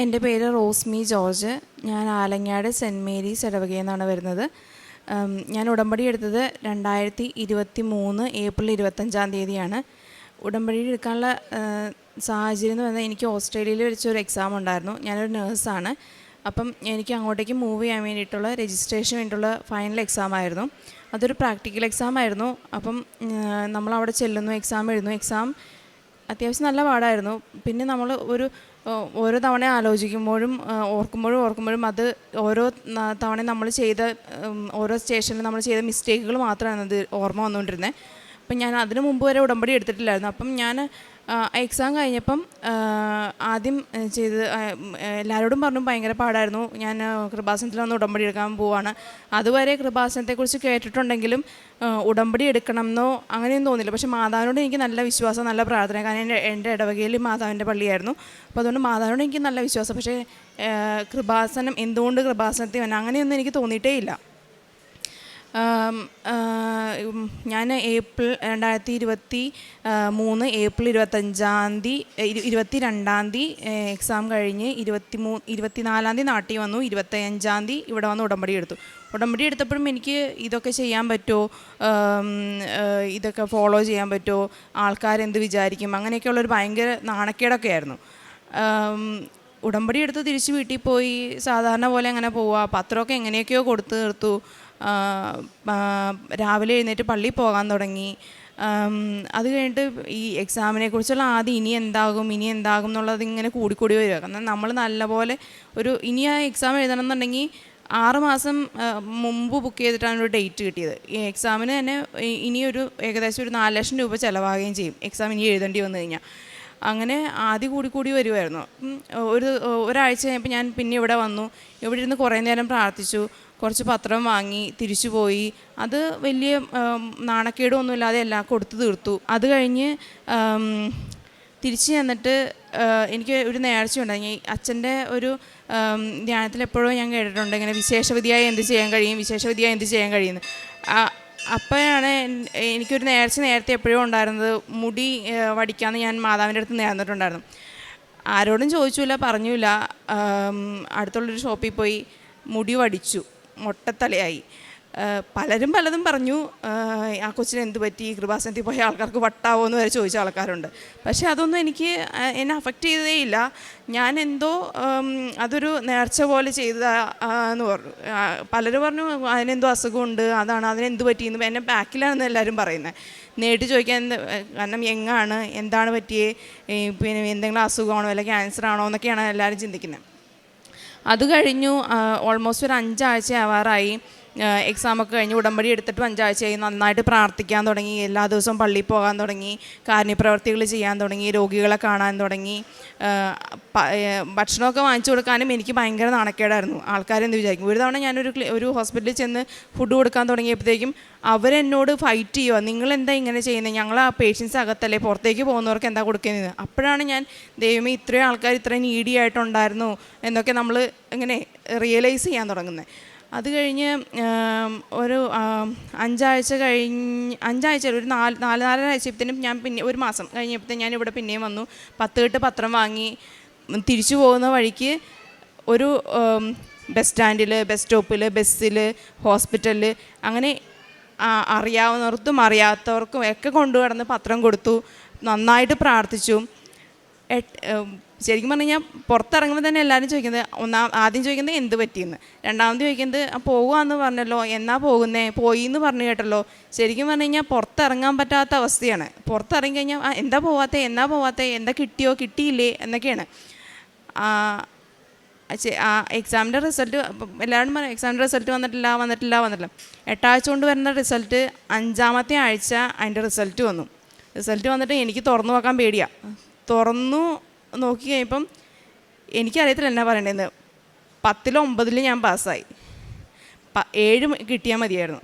എന്റെ പേര് റോസ്മി ജോർജ്. ഞാൻ ആലങ്ങാട് സെന്റ് മേരീസ് ഇടവകയിൽ നിന്നാണ് വരുന്നത്. ഞാൻ ഉടമ്പടി എടുത്തത് രണ്ടായിരത്തി ഇരുപത്തി മൂന്ന് ഏപ്രിൽ ഇരുപത്തഞ്ചാം തീയതിയാണ്. ഉടമ്പടി എടുക്കാനുള്ള സാഹചര്യം എന്ന് പറഞ്ഞാൽ എനിക്ക് ഓസ്ട്രേലിയയിൽ വെച്ചൊരു എക്സാം ഉണ്ടായിരുന്നു. ഞാനൊരു നേഴ്സാണ്. അപ്പം എനിക്ക് അങ്ങോട്ടേക്ക് മൂവ് ചെയ്യാൻ വേണ്ടിയിട്ടുള്ള രജിസ്ട്രേഷൻ വേണ്ടിയിട്ടുള്ള ഫൈനൽ എക്സാം ആയിരുന്നു. അതൊരു പ്രാക്ടിക്കൽ എക്സാം ആയിരുന്നു. അപ്പം നമ്മൾ അവിടെ ചെല്ലുന്നു എക്സാം എഴുതുന്നു. എക്സാം അത്യാവശ്യം നല്ല പാടായിരുന്നു. പിന്നെ നമ്മൾ ഒരു ഓരോ തവണ ആലോചിക്കുമ്പോഴും ഓർക്കുമ്പോഴും ഓർക്കുമ്പോഴും അത് ഓരോ തവണ നമ്മൾ ചെയ്ത ഓരോ സ്റ്റേഷനിൽ നമ്മൾ ചെയ്ത മിസ്റ്റേക്കുകൾ മാത്രമാണ് അത് ഓർമ്മ വന്നുകൊണ്ടിരുന്നത് അപ്പം ഞാൻ അതിനു മുമ്പ് വരെ ഉടമ്പടി എടുത്തിട്ടില്ലായിരുന്നു. അപ്പം ഞാൻ എക്സാം കഴിഞ്ഞപ്പം ആദ്യം ചെയ്ത് എല്ലാവരോടും പറഞ്ഞു ഭയങ്കര പാടായിരുന്നു. ഞാൻ കൃപാസനത്തിൽ വന്ന് ഉടമ്പടി എടുക്കാൻ പോവാണ്. അതുവരെ കൃപാസനത്തെക്കുറിച്ച് കേട്ടിട്ടുണ്ടെങ്കിലും ഉടമ്പടി എടുക്കണം എന്നോ അങ്ങനെയൊന്നും തോന്നില്ല പക്ഷേ മാതാവിനോട് എനിക്ക് നല്ല വിശ്വാസം നല്ല പ്രാർത്ഥന. കാരണം എന്റെ ഇടവകയിൽ മാതാവിന്റെ പള്ളിയായിരുന്നു. അപ്പോൾ അതുകൊണ്ട് മാതാവിനോട് എനിക്ക് നല്ല വിശ്വാസം. പക്ഷേ കൃപാസനം എന്തുകൊണ്ട് കൃപാസനത്തിൽ വന്നെ അങ്ങനെയൊന്നും എനിക്ക് തോന്നിയിട്ടേ ഇല്ല. ഞാൻ ഏപ്രിൽ രണ്ടായിരത്തി ഇരുപത്തി മൂന്ന് ഏപ്രിൽ ഇരുപത്തഞ്ചാം തീയതി ഇരു- ഇരുപത്തി രണ്ടാം തീയതി എക്സാം കഴിഞ്ഞ് ഇരുപത്തി മൂ ഇരുപത്തിനാലാം തീയതി നാട്ടിൽ വന്നു ഇരുപത്തഞ്ചാം തീയതി ഇവിടെ വന്ന് ഉടമ്പടി എടുത്തു. ഉടമ്പടി എടുത്തപ്പോഴും എനിക്ക് ഇതൊക്കെ ചെയ്യാൻ പറ്റുമോ? ഇതൊക്കെ ഫോളോ ചെയ്യാൻ പറ്റുമോ? ആൾക്കാരെന്ത് വിചാരിക്കും? അങ്ങനെയൊക്കെയുള്ളൊരു ഭയങ്കര നാണക്കേടൊക്കെ ആയിരുന്നു ഉടമ്പടി എടുത്ത് തിരിച്ച് വീട്ടിൽ പോയി സാധാരണ പോലെ അങ്ങനെ പോവുക പത്രമൊക്കെ എങ്ങനെയൊക്കെയോ കൊടുത്തു തീർത്തു. രാവിലെ എഴുന്നേറ്റ് പള്ളിയിൽ പോകാൻ തുടങ്ങി. അത് കഴിഞ്ഞിട്ട് ഈ എക്സാമിനെ കുറിച്ചുള്ള ആദ്യം ഇനി എന്താകും ഇനി എന്താകും എന്നുള്ളത് ഇങ്ങനെ കൂടിക്കൂടി വരിക. കാരണം നമ്മൾ നല്ലപോലെ ഒരു ഇനി ആ എക്സാം എഴുതണം എന്നുണ്ടെങ്കിൽ ആറുമാസം മുമ്പ് ബുക്ക് ചെയ്തിട്ടാണ് ഒരു ഡേറ്റ് കിട്ടിയത്. ഈ എക്സാമിന് തന്നെ ഇനിയൊരു ഏകദേശം ഒരു നാല് ലക്ഷം രൂപ ചിലവാകുകയും ചെയ്യും. എക്സാം ഇനി എഴുതേണ്ടി വന്നു കഴിഞ്ഞാൽ. അങ്ങനെ ആദ്യം കൂടി കൂടി വരുമായിരുന്നു ഒരു ഒരാഴ്ച കഴിഞ്ഞപ്പോൾ ഞാൻ പിന്നെ ഇവിടെ വന്നു. ഇവിടെ ഇരുന്ന് കുറേ നേരം പ്രാർത്ഥിച്ചു. കുറച്ച് പത്രം വാങ്ങി തിരിച്ചു പോയി. അത് വലിയ നാണക്കേടൊന്നുമില്ലാതെ എല്ലാം കൊടുത്തു തീർത്തു. അത് കഴിഞ്ഞ് തിരിച്ചു ചെന്നിട്ട് എനിക്ക് ഒരു നേർച്ച ഉണ്ടായി അച്ഛന്റെ ഒരു ധ്യാനത്തിൽ എപ്പോഴും ഞാൻ കേട്ടിട്ടുണ്ട്. ഇങ്ങനെ വിശേഷവിധിയായി എന്ത് ചെയ്യാൻ കഴിയും വിശേഷവിധിയായി എന്ത് ചെയ്യാൻ കഴിയുന്നു അപ്പോഴാണ് എനിക്കൊരു നേർച്ച നേരത്തെ എപ്പോഴും ഉണ്ടായിരുന്നത്. മുടി വടിക്കാമെന്ന് ഞാൻ മാതാവിന്റെ അടുത്ത് നേർന്നിട്ടുണ്ടായിരുന്നു. ആരോടും ചോദിച്ചില്ല പറഞ്ഞില്ല അടുത്തുള്ളൊരു ഷോപ്പിൽ പോയി മുടി വടിച്ചു. മൊട്ടത്തലയായി. പലരും പലതും പറഞ്ഞു. ആ, കൊച്ചിന് എന്ത് പറ്റി? കൃപാസനത്തിൽ പോയ ആൾക്കാർക്ക് വട്ടാവോ എന്ന് വരെ ചോദിച്ച ആൾക്കാരുണ്ട്. പക്ഷേ അതൊന്നും എനിക്ക് എന്നെ അഫക്റ്റ് ചെയ്തേയില്ല ഞാൻ എന്തോ അതൊരു നേർച്ച പോലെ ചെയ്തതാ എന്ന് പറഞ്ഞു. പലരും പറഞ്ഞു അതിനെന്തോ അസുഖമുണ്ട് അതാണ് അതിനെന്ത് പറ്റിയെന്ന്. എന്നെ ബാക്കിലാണെന്ന് എല്ലാവരും പറയുന്നത് നേരിട്ട് ചോദിക്കാൻ കാരണം എങ്ങാണ്? എന്താണ് പറ്റിയേ? പിന്നെ എന്തെങ്കിലും അസുഖമാണോ? അല്ലെങ്കിൽ ക്യാൻസർ ആണോ? എന്നൊക്കെയാണ് എല്ലാവരും ചിന്തിക്കുന്നത് അത് കഴിഞ്ഞു ഓൾമോസ്റ്റ് ഒരു അഞ്ചാഴ്ച ആവാറായി എക്സാമൊക്കെ കഴിഞ്ഞ് ഉടമ്പടി എടുത്തിട്ട് അഞ്ചാഴ്ചയായി നന്നായിട്ട് പ്രാർത്ഥിക്കാൻ തുടങ്ങി. എല്ലാ ദിവസവും പള്ളിയിൽ പോകാൻ തുടങ്ങി. കാരുണ്യപ്രവർത്തികൾ ചെയ്യാൻ തുടങ്ങി. രോഗികളെ കാണാൻ തുടങ്ങി. ഭക്ഷണമൊക്കെ വാങ്ങിച്ചു കൊടുക്കാനും എനിക്ക് ഭയങ്കര നാണക്കേടായിരുന്നു. ആൾക്കാരെന്ത് വിചാരിക്കും? ഒരു തവണ ഞാനൊരു ഒരു ഹോസ്പിറ്റലിൽ ചെന്ന് ഫുഡ് കൊടുക്കാൻ തുടങ്ങിയപ്പോഴത്തേക്കും അവരെന്നോട് ഫൈറ്റ് ചെയ്യുക നിങ്ങളെന്താ ഇങ്ങനെ ചെയ്യുന്നത് ഞങ്ങൾ ആ പേഷ്യൻസ് അകത്തല്ലേ പുറത്തേക്ക് പോകുന്നവർക്ക് എന്താ കൊടുക്കുന്നത് അപ്പോഴാണ് ഞാൻ ദൈവമേ ഇത്രയും ആൾക്കാർ ഇത്രയും നീഡിയായിട്ടുണ്ടായിരുന്നു എന്നൊക്കെ നമ്മൾ ഇങ്ങനെ റിയലൈസ് ചെയ്യാൻ തുടങ്ങുന്നത് അത് കഴിഞ്ഞ് ഒരു അഞ്ചാഴ്ച കഴിഞ്ഞ് അഞ്ചാഴ്ച ഒരു നാല് നാല് നാലര ആഴ്ചപ്പത്തേനും ഞാൻ പിന്നെ ഒരു മാസം കഴിഞ്ഞപ്പോഴത്തേനും ഞാൻ ഇവിടെ പിന്നെയും വന്നു. പത്ത് കെട്ട് പത്രം വാങ്ങി തിരിച്ചു പോകുന്ന വഴിക്ക് ഒരു ബസ് സ്റ്റാൻഡിൽ ബസ് സ്റ്റോപ്പിൽ ബസ്സിൽ ഹോസ്പിറ്റലിൽ അങ്ങനെ അറിയാവുന്നവർക്കും അറിയാത്തവർക്കും ഒക്കെ കൊണ്ടുകിടന്ന് പത്രം കൊടുത്തു. നന്നായിട്ട് പ്രാർത്ഥിച്ചു. ശരിക്കും പറഞ്ഞു കഴിഞ്ഞാൽ പുറത്തിറങ്ങുമ്പോൾ തന്നെ എല്ലാവരും ചോദിക്കുന്നത് ഒന്നാം ആദ്യം ചോദിക്കുന്നത് എന്ത് പറ്റിയെന്ന്? രണ്ടാമത് ചോദിക്കുന്നത് "ആ, പോകുകയെന്ന് പറഞ്ഞല്ലോ എന്നാ പോകുന്നേ? പോയി എന്ന് പറഞ്ഞു കേട്ടല്ലോ. ശരിക്കും പറഞ്ഞു കഴിഞ്ഞാൽ പുറത്തിറങ്ങാൻ പറ്റാത്ത അവസ്ഥയാണ്. പുറത്തിറങ്ങി കഴിഞ്ഞാൽ "ആ, എന്താ പോവാത്തേ? എന്നാ പോവാത്തേ? എന്താ കിട്ടിയോ? കിട്ടിയില്ലേ? എന്നൊക്കെയാണ്. ആ എക്സാമിന്റെ റിസൾട്ട് എല്ലാവരും പറയും എക്സാമിന്റെ റിസൾട്ട് വന്നിട്ടില്ല വന്നിട്ടില്ല വന്നിട്ടില്ല. എട്ടാഴ്ച കൊണ്ട് വരുന്ന റിസൾട്ട് അഞ്ചാമത്തെ ആഴ്ച അതിന്റെ റിസൾട്ട് വന്നു. റിസൾട്ട് വന്നിട്ട് എനിക്ക് തുറന്നു നോക്കാൻ പേടിയാണ് തുറന്നു നോക്കി കഴിയുമ്പം എനിക്കറിയത്തില്ല എന്നാ പറയണതെന്ന് പത്തിലോ ഒമ്പതിൽ ഞാൻ പാസ്സായി. ഏഴ് കിട്ടിയാൽ മതിയായിരുന്നു.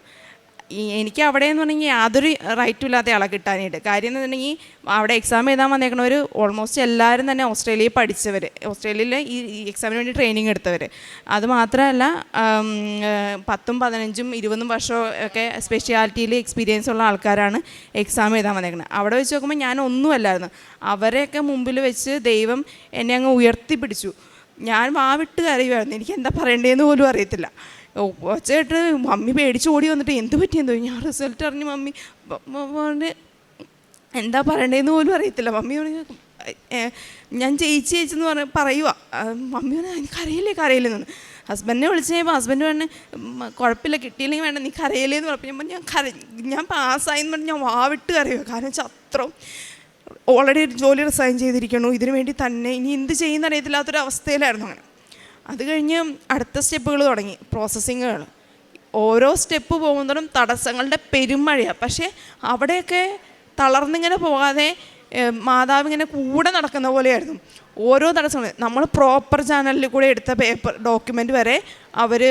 എനിക്ക് അവിടെ എന്ന് പറഞ്ഞെങ്കിൽ യാതൊരു റൈറ്റും ഇല്ലാത്ത ആളെ കിട്ടാനായിട്ട്. കാര്യം എന്ന് പറഞ്ഞെങ്കിൽ അവിടെ എക്സാം എഴുതാൻ വന്നേക്കണവർ ഓൾമോസ്റ്റ് എല്ലാവരും തന്നെ ഓസ്ട്രേലിയയിൽ പഠിച്ചവർ ഓസ്ട്രേലിയയിൽ ഈ എക്സാമിന് വേണ്ടി ട്രെയിനിങ് എടുത്തവർ അതുമാത്രമല്ല പത്തും പതിനഞ്ചും ഇരുപതും വർഷവും ഒക്കെ സ്പെഷ്യാലിറ്റിയിൽ എക്സ്പീരിയൻസ് ഉള്ള ആൾക്കാരാണ് എക്സാം എഴുതാൻ വന്നേക്കുന്നത് അവിടെ വെച്ച് നോക്കുമ്പോൾ ഞാൻ ഒന്നുമല്ലായിരുന്നു അവരെയൊക്കെ മുമ്പിൽ വെച്ച് ദൈവം എന്നെ അങ്ങ് ഉയർത്തിപ്പിടിച്ചു. ഞാൻ വാവിട്ട് കരയുമായിരുന്നു എനിക്ക് എന്താ പറയണ്ടേന്ന് പോലും അറിയത്തില്ല. ഒച്ചയായിട്ട് മമ്മി പേടിച്ച് ഓടി വന്നിട്ട് എന്ത് പറ്റിയെന്തോ ഞാൻ റിസൾട്ട് അറിഞ്ഞ് മമ്മി എന്താ പറയണ്ടേന്ന് പോലും അറിയത്തില്ല. മമ്മി ഞാൻ ചേച്ചി ചേച്ചെന്ന് പറഞ്ഞ് പറയുക മമ്മി പറഞ്ഞു എനിക്ക് അറിയില്ലേ കരയില്ലെന്ന് ഹസ്ബൻഡിനെ വിളിച്ച് കഴിയുമ്പോൾ ഹസ്ബൻഡ് പറഞ്ഞു "ഉം, കുഴപ്പമില്ല കിട്ടിയില്ലെങ്കിൽ വേണ്ട നീ കരയില്ലേന്ന് എന്ന് ഞാൻ കര ഞാൻ പാസ്സായി എന്ന് പറഞ്ഞ് ഞാൻ വാവിട്ട് കരയുക കാരണം വെച്ചാൽ അത്രയും ഓൾറെഡി ഒരു ജോലി റിസൈൻ ചെയ്തിരിക്കണു ഇതിനു വേണ്ടി തന്നെ ഇനി എന്ത് ചെയ്യുന്ന അറിയത്തില്ലാത്തൊരു അവസ്ഥയിലായിരുന്നു അങ്ങനെ. അത് കഴിഞ്ഞ് അടുത്ത സ്റ്റെപ്പുകൾ തുടങ്ങി പ്രോസസ്സിങ്ങുകൾ ഓരോ സ്റ്റെപ്പ് പോകുന്നതും തടസ്സങ്ങളുടെ പെരുമഴയാണ് പക്ഷേ അവിടെയൊക്കെ തളർന്നിങ്ങനെ പോകാതെ മാതാവ് ഇങ്ങനെ കൂടെ നടക്കുന്ന പോലെയായിരുന്നു. ഓരോ തടസ്സങ്ങൾ നമ്മൾ പ്രോപ്പർ ചാനലിൽ കൂടെ എടുത്ത പേപ്പർ ഡോക്യുമെന്റ് വരെ അവർ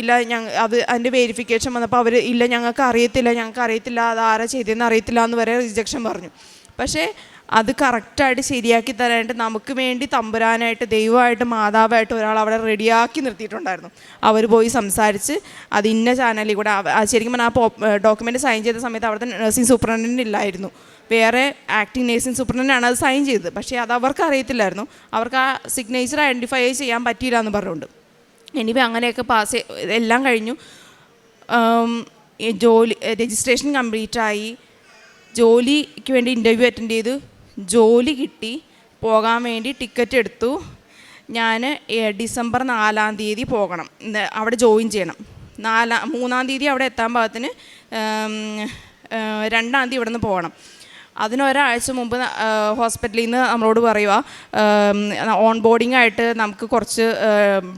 ഇല്ല ഞങ്ങൾ അത് അതിന്റെ വെരിഫിക്കേഷൻ വന്നപ്പോൾ അവർ ഇല്ല ഞങ്ങൾക്ക് അറിയത്തില്ല ഞങ്ങൾക്ക് അറിയത്തില്ല അത് ആരാ ചെയ്തതെന്ന് അറിയത്തില്ല എന്ന് വരെ റിജക്ഷൻ പറഞ്ഞു. പക്ഷേ അത് കറക്റ്റായിട്ട് ശരിയാക്കി തരാനായിട്ട് നമുക്ക് വേണ്ടി തമ്പുരാനായിട്ട് ദൈവമായിട്ട് മാതാവായിട്ട് ഒരാൾ അവിടെ റെഡിയാക്കി നിർത്തിയിട്ടുണ്ടായിരുന്നു. അവർ പോയി സംസാരിച്ച് അത് ഇന്ന ചാനലിൽ കൂടെ ശരിക്കും പറഞ്ഞാൽ ആ ഡോക്യുമെന്റ് സൈൻ ചെയ്ത സമയത്ത് അവിടുത്തെ നഴ്സിംഗ് സൂപ്രണ്ടന്റ് ഇല്ലായിരുന്നു. വേറെ ആക്ടിങ് നഴ്സിംഗ് സൂപ്രണ്ടന്റാണ് അത് സൈൻ ചെയ്തത്. പക്ഷേ അത് അവർക്ക് അറിയത്തില്ലായിരുന്നു. അവർക്ക് ആ സിഗ്നേച്ചർ ഐഡന്റിഫൈ ചെയ്യാൻ പറ്റിയില്ല എന്ന് പറഞ്ഞുകൊണ്ട്. എനിവേ അങ്ങനെയൊക്കെ പാസ് എല്ലാം കഴിഞ്ഞു. ജോലി രജിസ്ട്രേഷൻ കംപ്ലീറ്റ് ആയി. ജോലിക്ക് വേണ്ടി ഇന്റർവ്യൂ അറ്റൻഡ് ചെയ്തു. ജോലി കിട്ടി. പോകാൻ വേണ്ടി ടിക്കറ്റ് എടുത്തു. ഞാൻ ഡിസംബർ നാലാം തീയതി പോകണം. അവിടെ ജോയിൻ ചെയ്യണം. നാലാം മൂന്നാം തീയതി അവിടെ എത്താൻ പാകത്തിന് രണ്ടാം തീയതി ഇവിടെ നിന്ന് പോകണം. അതിനൊരാഴ്ച മുമ്പ് ഹോസ്പിറ്റലിൽ നിന്ന് നമ്മളോട് പറയുക ഓൺ ബോർഡിംഗ് ആയിട്ട് നമുക്ക് കുറച്ച്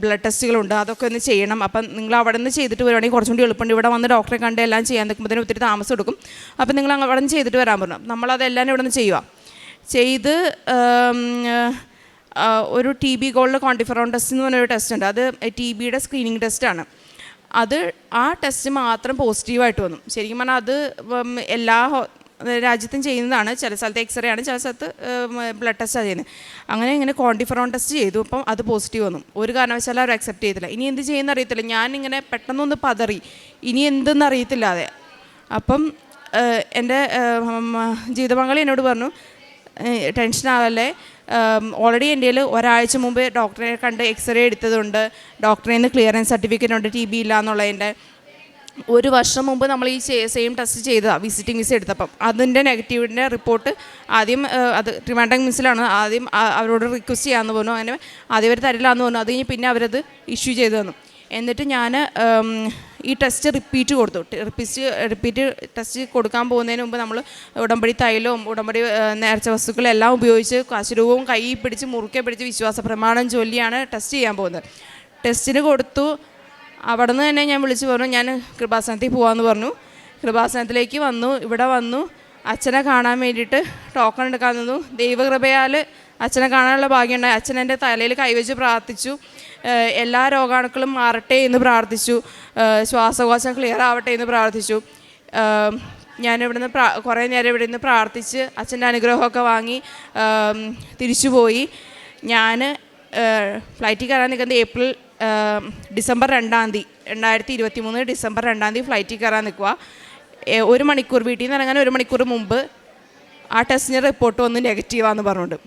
ബ്ലഡ് ടെസ്റ്റുകളുണ്ട്. അതൊക്കെ ഒന്ന് ചെയ്യണം. അപ്പം നിങ്ങൾ അവിടെ നിന്ന് ചെയ്തിട്ട് വരുവാണെങ്കിൽ കുറച്ചും കൂടി എളുപ്പമുണ്ട്. ഇവിടെ വന്ന് ഡോക്ടറെ കണ്ട് എല്ലാം ചെയ്യാൻ നിൽക്കുമ്പോഴത്തേനും ഒത്തിരി താമസം എടുക്കും. അപ്പം നിങ്ങൾ അവിടെ നിന്ന് ചെയ്തിട്ട് വരാൻ പറഞ്ഞു. നമ്മളതെല്ലാം ഇവിടെ നിന്ന് ചെയ്യുക ചെയ്ത് ഒരു T B gold quantiferon test എന്ന് പറഞ്ഞൊരു ടെസ്റ്റ് ഉണ്ട്. അത് ടി ബിയുടെ സ്ക്രീനിങ് ടെസ്റ്റാണ് അത് ആ ടെസ്റ്റ് മാത്രം പോസിറ്റീവായിട്ട് വന്നു. ശരിക്കും പറഞ്ഞാൽ അത് എല്ലാ രാജ്യത്തും ചെയ്യുന്നതാണ്. ചില സ്ഥലത്ത് എക്സ്റേ ആണ് ചില സ്ഥലത്ത് ബ്ലഡ് ടെസ്റ്റാണ് ചെയ്യുന്നത്. അങ്ങനെ ഇങ്ങനെ ക്വാണ്ടിഫറോൺ ടെസ്റ്റ് ചെയ്തു അപ്പം അത് പോസിറ്റീവ് വന്നു. ഒരു കാരണവശാലും അവർ അക്സെപ്റ്റ് ചെയ്തില്ല. ഇനി എന്ത് ചെയ്യുന്ന അറിയത്തില്ല. ഞാൻ ഇങ്ങനെ പെട്ടെന്നൊന്ന് പതറി. ഇനി എന്തെന്ന് അറിയത്തില്ലാതെ. അപ്പം എന്റെ ജീവിതപങ്കാളി എന്നോട് പറഞ്ഞു ടെൻഷൻ ആവല്ലേ ഓൾറെഡി എന്റെ കയ്യിൽ ഒരാഴ്ച മുമ്പ് ഡോക്ടറെ കണ്ട് എക്സ്റേ എടുത്തതുണ്ട്. ഡോക്ടറിൽ നിന്ന് ക്ലിയറൻസ് സർട്ടിഫിക്കറ്റ് ഉണ്ട് ടി ബി ഇല്ല എന്നുള്ളതിന്റെ ഒരു വർഷം മുമ്പ് നമ്മൾ ഈ സെയിം ടെസ്റ്റ് ചെയ്തതാണ് വിസിറ്റിംഗ് വിസ എടുത്തപ്പം. അതിന്റെ നെഗറ്റീവിന്റെ റിപ്പോർട്ട് ആദ്യം അത് ട്രിവാൻഡ്രം മിസ്സിലാണ്. ആദ്യം അവരോട് റിക്വസ്റ്റ് ചെയ്യാമെന്ന് പറഞ്ഞു. അങ്ങനെ ആദ്യം അവർ തരില്ല എന്ന് പറഞ്ഞു. അത് കഴിഞ്ഞ് പിന്നെ അവരത് ഇഷ്യൂ ചെയ്തു തന്നു. എന്നിട്ട് ഞാൻ ഈ ടെസ്റ്റ് റിപ്പീറ്റ് കൊടുത്തു. റിപ്പീറ്റ് റിപ്പീറ്റ് ടെസ്റ്റ് കൊടുക്കാൻ പോകുന്നതിന് മുമ്പ് നമ്മൾ ഉടമ്പടി തൈലവും ഉടമ്പടി നേർച്ച വസ്തുക്കളും എല്ലാം ഉപയോഗിച്ച് കാശുരൂപവും കൈ പിടിച്ച് മുറുക്കെ പിടിച്ച് വിശ്വാസ പ്രമാണം ചൊല്ലിയാണ് ടെസ്റ്റ് ചെയ്യാൻ പോകുന്നത്. ടെസ്റ്റിന് കൊടുത്തു. അവിടെ നിന്ന് തന്നെ ഞാൻ വിളിച്ചു പറഞ്ഞു ഞാൻ കൃപാസനത്തിൽ പോകാമെന്ന് പറഞ്ഞു. കൃപാസനത്തിലേക്ക് വന്നു ഇവിടെ വന്നു. അച്ഛനെ കാണാൻ വേണ്ടിയിട്ട് ടോക്കൺ എടുക്കാൻ നിന്നു. ദൈവകൃപയാൽ അച്ഛനെ കാണാനുള്ള ഭാഗ്യമുണ്ടായി. അച്ഛൻ എന്റെ തലയിൽ കൈവച്ച് പ്രാർത്ഥിച്ചു. എല്ലാ രോഗാണുക്കളും മാറട്ടെ എന്ന് പ്രാർത്ഥിച്ചു. ശ്വാസകോശം ക്ലിയർ ആവട്ടെ എന്ന് പ്രാർത്ഥിച്ചു. ഞാനിവിടുന്ന് പ്രാ കുറേ നേരം ഇവിടെ നിന്ന് പ്രാർത്ഥിച്ച് അച്ഛന്റെ അനുഗ്രഹമൊക്കെ വാങ്ങി തിരിച്ചു തിരിച്ചുപോയി. ഞാൻ ഫ്ലൈറ്റിൽ കയറാൻ നിൽക്കുന്നത് ഏപ്രിൽ ഡിസംബർ രണ്ടാം തീയതി രണ്ടായിരത്തി ഇരുപത്തി മൂന്ന് ഡിസംബർ രണ്ടാം തീയതി ഫ്ലൈറ്റിൽ കയറാൻ നിൽക്കുക ഒരു മണിക്കൂർ വീട്ടിൽ നിന്ന് ഇറങ്ങാൻ ഒരു മണിക്കൂർ മുമ്പ് ആ ടെസ്റ്റിന് റിപ്പോർട്ട് വന്ന് നെഗറ്റീവാന്ന് പറഞ്ഞുകൊണ്ട്.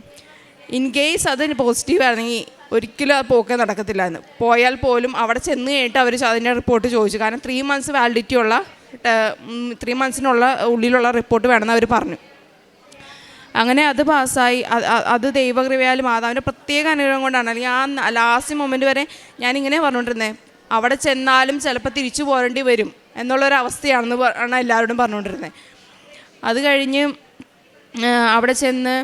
ഇൻ കേസ് അത് പോസിറ്റീവ് ആണെങ്കിൽ ഒരിക്കലും ആ പോക്ക് നടക്കത്തില്ലായിരുന്നു പോയാൽ പോലും അവിടെ ചെന്ന് കഴിഞ്ഞിട്ട് അവർ അതിന്റെ റിപ്പോർട്ട് ചോദിച്ചു. കാരണം ത്രീ മന്ത്സ് വാലിഡിറ്റി ഉള്ള ത്രീ മന്ത്സിനുള്ള ഉള്ളിലുള്ള റിപ്പോർട്ട് വേണമെന്ന് അവർ പറഞ്ഞു. അങ്ങനെ അത് പാസ്സായി. അത് ദൈവകൃപയാൽ മാതാവിന്റെ പ്രത്യേക അനുഗ്രഹം കൊണ്ടാണ്. അല്ലെങ്കിൽ ആ ലാസ്റ്റ് മൊമെന്റ് വരെ ഞാനിങ്ങനെ പറഞ്ഞുകൊണ്ടിരുന്നത് അവിടെ ചെന്നാലും ചിലപ്പോൾ തിരിച്ചു പോരേണ്ടി വരും എന്നുള്ളൊരവസ്ഥയാണെന്ന് ആണ് എല്ലാവരോടും പറഞ്ഞുകൊണ്ടിരുന്നത് അത് കഴിഞ്ഞ് അവിടെ ചെന്ന്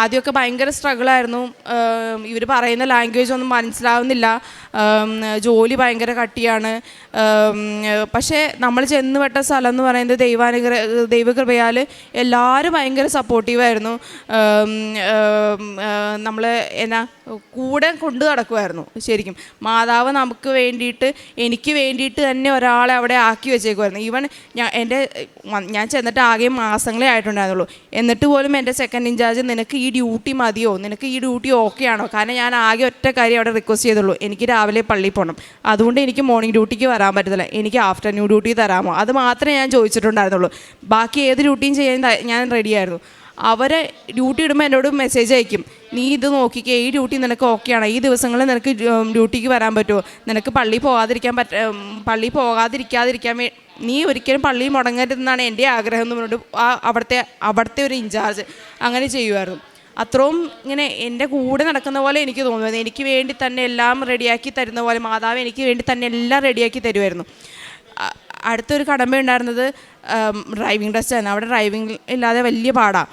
ആദ്യമൊക്കെ ഭയങ്കര സ്ട്രഗിളായിരുന്നു. ഇവർ പറയുന്ന ലാംഗ്വേജ് ഒന്നും മനസ്സിലാവുന്നില്ല. ജോലി ഭയങ്കര കട്ടിയാണ്. പക്ഷേ നമ്മൾ ചെന്ന് പെട്ട സ്ഥലം എന്ന് പറയുന്നത് ദൈവാനുഗ്രഹ ദൈവകൃപയാൽ എല്ലാവരും ഭയങ്കര സപ്പോർട്ടീവായിരുന്നു നമ്മൾ എന്നാ കൂടെ കൊണ്ടു നടക്കുമായിരുന്നു ശരിക്കും മാതാവ് നമുക്ക് വേണ്ടിയിട്ട് എനിക്ക് വേണ്ടിയിട്ട് തന്നെ ഒരാളെ അവിടെ ആക്കി വെച്ചേക്കുമായിരുന്നു ഈവൻ ഞാൻ എന്റെ ഞാൻ ചെന്നിട്ട് ആകെ മാസങ്ങളെ ആയിട്ടുണ്ടായിരുന്നുള്ളൂ. എന്നിട്ട് പോലും എന്റെ സെക്കൻഡ് ഇൻചാർജ് നിനക്ക് ഈ ഡ്യൂട്ടി മതിയോ? നിനക്ക് ഈ ഡ്യൂട്ടി ഓക്കെ ആണോ? കാരണം ഞാൻ ആകെ ഒറ്റ കാര്യം അവിടെ റിക്വസ്റ്റ് ചെയ്തുള്ളൂ. എനിക്ക് രാവിലെ പള്ളി പോകണം അതുകൊണ്ട് എനിക്ക് മോർണിംഗ് ഡ്യൂട്ടിക്ക് വരാൻ പറ്റത്തില്ല. എനിക്ക് ആഫ്റ്റർനൂൺ ഡ്യൂട്ടി തരാമോ? അത് മാത്രമേ ഞാൻ ചോദിച്ചിട്ടുണ്ടായിരുന്നുള്ളൂ. ബാക്കി ഏത് ഡ്യൂട്ടിയും ചെയ്യാൻ ഞാൻ റെഡിയായിരുന്നു അവരെ ഡ്യൂട്ടി ഇടുമ്പോൾ എന്നോട് മെസ്സേജ് അയക്കും. നീ ഇത് നോക്കിക്കേ. ഈ ഡ്യൂട്ടി നിനക്ക് ഓക്കെയാണ് ഈ ദിവസങ്ങളിൽ നിനക്ക് ഡ്യൂട്ടിക്ക് വരാൻ പറ്റുമോ? നിനക്ക് പള്ളി പോകാതിരിക്കാൻ പറ്റ പള്ളി പോകാതിരിക്കാതിരിക്കാൻ നീ ഒരിക്കലും പള്ളി മുടങ്ങരുതെന്നാണ് എന്റെ ആഗ്രഹം എന്ന് പറഞ്ഞിട്ട് ആ അവിടുത്തെ അവിടുത്തെ ഒരു ഇൻചാർജ് അങ്ങനെ ചെയ്യുമായിരുന്നു. അത്രയും ഇങ്ങനെ എന്റെ കൂടെ നടക്കുന്ന പോലെ എനിക്ക് തോന്നുന്നത് എനിക്ക് വേണ്ടി തന്നെ എല്ലാം റെഡിയാക്കി തരുന്ന പോലെ മാതാവ് എനിക്ക് വേണ്ടി തന്നെ എല്ലാം റെഡിയാക്കി തരുമായിരുന്നു. അടുത്തൊരു കടമ ഉണ്ടായിരുന്നത് ഡ്രൈവിംഗ് ടെസ്റ്റ് ആണ്. അവിടെ ഡ്രൈവിംഗ് ഇല്ലാതെ വലിയ പാടാണ്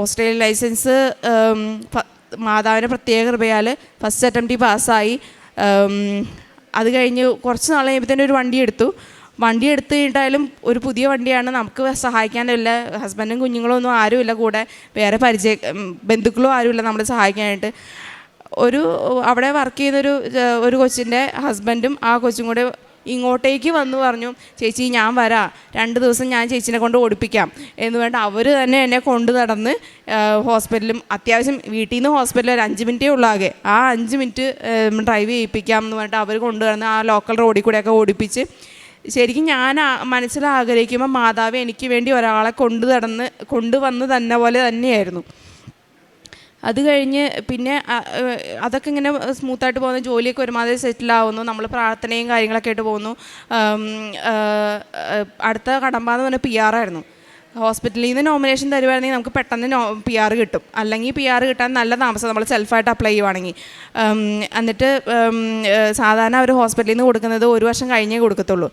ഓസ്ട്രേലിയൻ ലൈസൻസ് മാതാവിന്റെ പ്രത്യേക കൃപയാൽ ഫസ്റ്റ് അറ്റംപ്റ്റ് പാസ്സായി അത് കഴിഞ്ഞ് കുറച്ച് നാൾ കഴിയുമ്പോൾ തന്നെ ഒരു വണ്ടി എടുത്തു. വണ്ടി എടുത്ത് കഴിഞ്ഞിട്ടായാലും ഒരു പുതിയ വണ്ടിയാണ് നമുക്ക് സഹായിക്കാനില്ല ഹസ്ബൻഡും കുഞ്ഞുങ്ങളും ഒന്നും ആരുമില്ല കൂടെ. വേറെ പരിചയ ബന്ധുക്കളും ആരുമില്ല നമ്മളെ സഹായിക്കാനായിട്ട്. ഒരു അവിടെ വർക്ക് ചെയ്യുന്നൊരു ഒരു കൊച്ചിന്റെ ഹസ്ബൻഡും ആ കൊച്ചും കൂടെ ഇങ്ങോട്ടേക്ക് വന്ന് പറഞ്ഞു ചേച്ചി ഞാൻ വരാം. രണ്ട് ദിവസം ഞാൻ ചേച്ചിനെ കൊണ്ട് ഓടിപ്പിക്കാം. എന്ന് വേണ്ട അവർ തന്നെ എന്നെ കൊണ്ടു നടന്ന് ഹോസ്പിറ്റലും അത്യാവശ്യം വീട്ടിൽ നിന്ന് ഹോസ്പിറ്റലിൽ ഒരു അഞ്ച് മിനിറ്റേ ഉള്ളൂ ആകെ. ആ അഞ്ച് മിനിറ്റ് ഡ്രൈവ് ചെയ്യിപ്പിക്കാം എന്ന് പറഞ്ഞിട്ട് അവർ കൊണ്ടു നടന്ന് ആ ലോക്കൽ റോഡിൽ കൂടെയൊക്കെ ഓടിപ്പിച്ച് ശരിക്കും ഞാൻ മനസ്സിൽ ആഗ്രഹിക്കുമ്പോൾ മാതാവ് എനിക്ക് വേണ്ടി ഒരാളെ കൊണ്ടു നടന്ന് കൊണ്ടുവന്ന് തന്നെ പോലെ തന്നെയായിരുന്നു. അത് കഴിഞ്ഞ് പിന്നെ അതൊക്കെ ഇങ്ങനെ സ്മൂത്തായിട്ട് പോകുന്ന. ജോലിയൊക്കെ ഒരുമാതിരി സെറ്റിൽ ആവുന്നു. നമ്മൾ പ്രാർത്ഥനയും കാര്യങ്ങളൊക്കെ ആയിട്ട് പോകുന്നു. അടുത്ത കടമ്പ എന്ന് പറഞ്ഞാൽ പി ആർ ആയിരുന്നു. ഹോസ്പിറ്റലിൽ നിന്ന് നോമിനേഷൻ തരുവാണെങ്കിൽ നമുക്ക് പെട്ടെന്ന് നോ പി ആർ കിട്ടും. അല്ലെങ്കിൽ പി ആർ കിട്ടാൻ നല്ല താമസം നമ്മൾ സെൽഫായിട്ട് അപ്ലൈ ചെയ്യുവാണെങ്കിൽ. എന്നിട്ട് സാധാരണ അവർ ഹോസ്പിറ്റലിൽ നിന്ന് കൊടുക്കുന്നത് ഒരു വർഷം കഴിഞ്ഞേ കൊടുക്കത്തുള്ളൂ.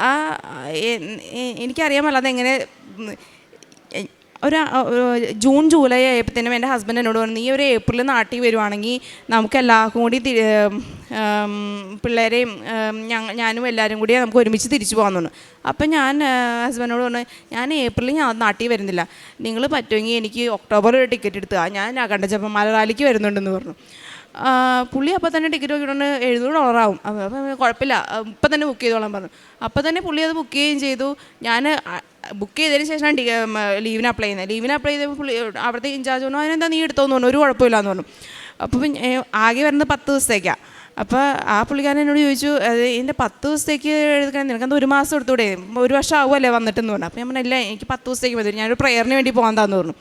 ആ എ- എ- എനിക്കറിയാമല്ലോ അതെങ്ങനെ ഒരു ജൂൺ ജൂലൈ ആയപ്പോഴത്തേനും എന്റെ ഹസ്ബൻഡ് എന്നോട് പറഞ്ഞു നീ ഒരു ഏപ്രിൽ നാട്ടിൽ വരുവാണെങ്കിൽ നമുക്ക് എല്ലാവർക്കും കൂടി പിള്ളേരെയും ഞാനും എല്ലാവരും കൂടി നമുക്ക് ഒരുമിച്ച് തിരിച്ചു പോകാൻ പറഞ്ഞു. അപ്പം ഞാൻ ഹസ്ബൻഡിനോട് പറഞ്ഞു ഞാൻ ഏപ്രിലിൽ ഞാൻ നാട്ടിൽ വരുന്നില്ല. നിങ്ങൾ പറ്റുമെങ്കിൽ എനിക്ക് ഒക്ടോബർ ടിക്കറ്റ് എടുത്തുക ഞാൻ കണ്ടച്ചപ്പം മലറാലിക്ക് വരുന്നുണ്ടെന്ന് പറഞ്ഞു. പുള്ളി അപ്പോൾ തന്നെ ടിക്കറ്റ് നോക്കിയിട്ടുണ്ട് എഴുന്നൂറ് ഡോളറാവും അപ്പം കുഴപ്പമില്ല ഇപ്പം തന്നെ ബുക്ക് ചെയ്തോളാൻ പറഞ്ഞു. അപ്പോൾ തന്നെ പുള്ളി അത് ബുക്ക് ചെയ്യുകയും ചെയ്തു. ഞാൻ ബുക്ക് ചെയ്തതിന് ശേഷമാണ് ഡി ലീവിന് അപ്ലൈ ചെയ്യുന്നത്. ലീവിന് അപ്ലൈ ചെയ്തപ്പോൾ പുള്ളി അവിടുത്തെ ഇൻചാർജ് പറഞ്ഞു അതിനെന്താ നീ എടുത്തോന്ന് പറഞ്ഞു. ഒരു കുഴപ്പമില്ല എന്ന് പറഞ്ഞു അപ്പോൾ ആകെ വരുന്നത് പത്ത് ദിവസത്തേക്കാണ് അപ്പോൾ ആ പുള്ളിക്കാരൻ എന്നോട് ചോദിച്ചു ഇതിന്റെ പത്ത് ദിവസത്തേക്ക് എടുക്കാൻ നിനക്കെന്താ ഒരു മാസം എടുത്തുകൂടെ? ഒരു വർഷം ആവുമല്ലേ വന്നിട്ടെന്ന് പറഞ്ഞു. അപ്പോൾ ഞാൻ പറഞ്ഞില്ല എനിക്ക് പത്ത് ദിവസത്തേക്ക് മതി. ഞാനൊരു പ്രയറിന് വേണ്ടി പോകാൻ താന്ന് പറഞ്ഞു.